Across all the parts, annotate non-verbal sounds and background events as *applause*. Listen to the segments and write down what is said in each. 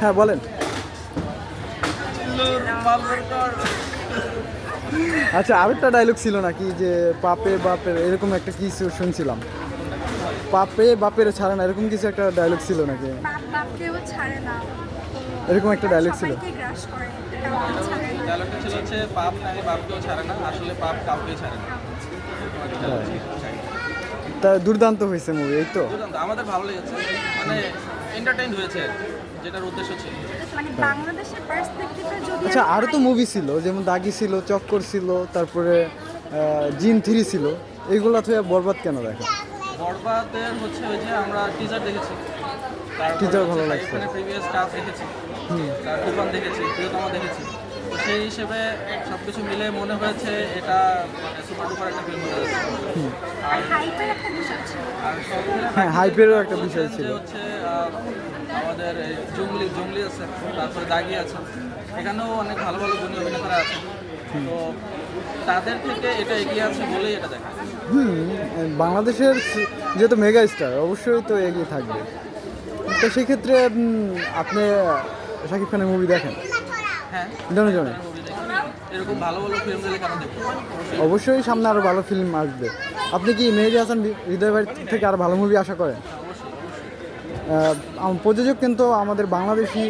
হ্যাঁ বলেন। আচ্ছা আরেকটা ডায়লগ ছিল নাকি যে পাপে বাপের এরকম একটা কিছু শুনছিলাম। পাপে বাপের ছাড়ে না এরকম কিছু একটা ডায়লগ ছিল নাকি? এরকম একটা ডায়লগ ছিল। সবাইকে গ্রাস করে কাউকে ছাড়ে না। ডায়লগটা ছিল হচ্ছে পাপ নাকি বাপকেও ছাড়ে না আসলে পাপ কাউকেই ছাড়ে না। তা দুর্দান্ত হয়েছে মুভি এই তো। আমাদের ভালো লেগেছে মানে এন্টারটেইন হয়েছে যেটার উদ্দেশ্য ছিল? মানে বাংলাদেশের পার্সপেক্টিভে যদি আচ্ছা আর আরও তো মুভি ছিল যেমন দাগি ছিল চক্কর ছিল তারপরে জিন থ্রি ছিল এইগুলা তো বরবাদ কেন দেখে বরবাদের হচ্ছে ওই যে আমরা টিজার দেখেছি। টিজার ভালো লাগছে। প্রিভিয়াস কাজ দেখেছি তার দেখেছি প্রিয়তমা দেখেছি। সেই হিসেবে সব কিছু মিলে মনে হয়েছে এটা মানে সুপার ডুপার একটা ফিল্ম হতে হাইপের একটা বিষয় ছিল। আর সব মিলে হ্যাঁ হাইপেরও একটা বিষয় ছিল। হচ্ছে আহ, আমাদের এই জঙ্গলি জঙ্গলি আছে তারপরে দাগি আছে। এখানেও অনেক ভালো ভালো গুণী অভিনেতারা আছে। তো তাদের থেকে এটা এগিয়ে আছে বলেই এটা দেখা হুম বাংলাদেশের যেহেতু মেগা স্টার অবশ্যই তো এগিয়ে থাকবে। তো সেক্ষেত্রে আপনি শাকিব খানের মুভি দেখেন? হ্যাঁ। জনে জনে এরকম ভালো ভালো ফিল্ম দিলে কেন দেখব? অবশ্যই সামনে আরও ভালো ফিল্ম আসবে। আপনি কি মেহেদি হাসান হৃদয় বাড়ি থেকে আর ভালো মুভি আশা করেন? প্রযোজক কিন্তু আমাদের বাংলাদেশি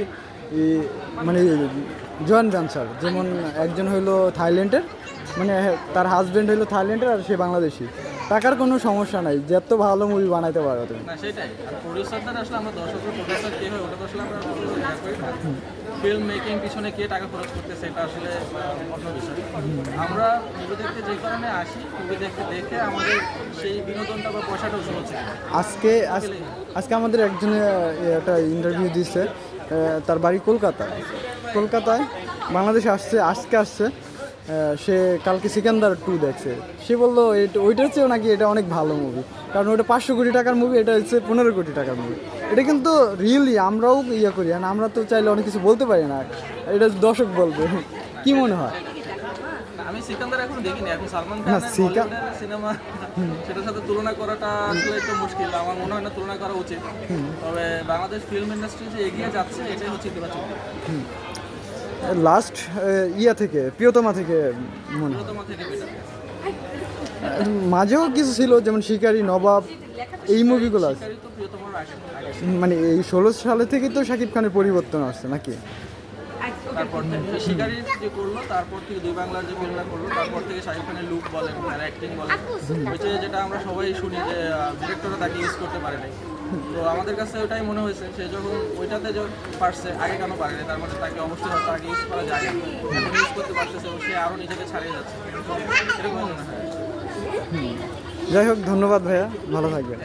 মানে জয়েন্ট ভেঞ্চার যেমন একজন হইল থাইল্যান্ডের মানে তার হাজব্যান্ড হইল থাইল্যান্ডের আর সে বাংলাদেশি। টাকার কোনো সমস্যা নাই যত ভালো মুভি বানাইতে পারো তুমি। সেটাই। আসলে আমরা প্রডিউসার কে হয় ওটা তো আসলে আমরা করি না। ফিল্ম মেকিং পিছনে কে টাকা খরচ আসলে অন্য বিষয়। আমরা মুভি দেখতে যে কারণে আসি মুভি দেখতে দেখে আমাদের সেই বিনোদনটা বা পয়সাটা উসুল হচ্ছে। আজকে আজ- আজকে আমাদের একজনে একটা ইন্টারভিউ দিচ্ছে তার বাড়ি কলকাতায়। কলকাতায় বাংলাদেশে আসছে আজকে আসছে। সে কালকে সিকান্দার টু দেখছে। সে বলল ওইটার চেয়েও নাকি এটা অনেক ভালো মুভি কারণ ওটা পাঁচশো কোটি টাকার মুভি এটা হচ্ছে পনেরো কোটি টাকার মুভি এটা কিন্তু রিয়েলি আমরাও ইয়ে করি আর আমরা তো চাইলে অনেক কিছু বলতে পারি না। এটা দর্শক বলবে। *laughs* কি মনে হয়? আমি সিকান্দার এখন দেখিনি এখন সালমান সিনেমা সেটার সাথে তুলনা করাটা আসলে একটু মুশকিল। আমার মনে হয় না তুলনা করা উচিত। তবে বাংলাদেশ ফিল্ম ইন্ডাস্ট্রি যে এগিয়ে যাচ্ছে এটাই হচ্ছে ইতিবাচক। লাস্ট ইয়া থেকে প্রিয়তমা থেকে মনে মাঝেও কিছু ছিল যেমন শিকারি নবাব এই মুভিগুলো আছে। মানে এই ষোলো সালে থেকে তো শাকিব খানের পরিবর্তন আসছে নাকি? তারপর থেকে শিকারি যে করল তারপর থেকে দুই বাংলার যে ফিল্মটা করল তারপর থেকে শাহিদ খানের লুক বলেন তার অ্যাক্টিং বলেন। ওই যেটা আমরা সবাই শুনি যে ডিরেক্টররা তাকে ইউজ করতে পারে নাই। তো আমাদের কাছে ওটাই মনে হয়েছে সে যখন ওইটাতে যখন পারছে আগে কেন পারেনি তার মানে তাকে অবশ্যই হয়তো আগে ইউজ করা যায় এখন ইউজ করতে পারতেছে ও সে আরও নিজেকে ছাড়িয়ে যাচ্ছে। এরকম মনে হয়। যাই হোক ধন্যবাদ ভাইয়া। ভালো থাকবেন।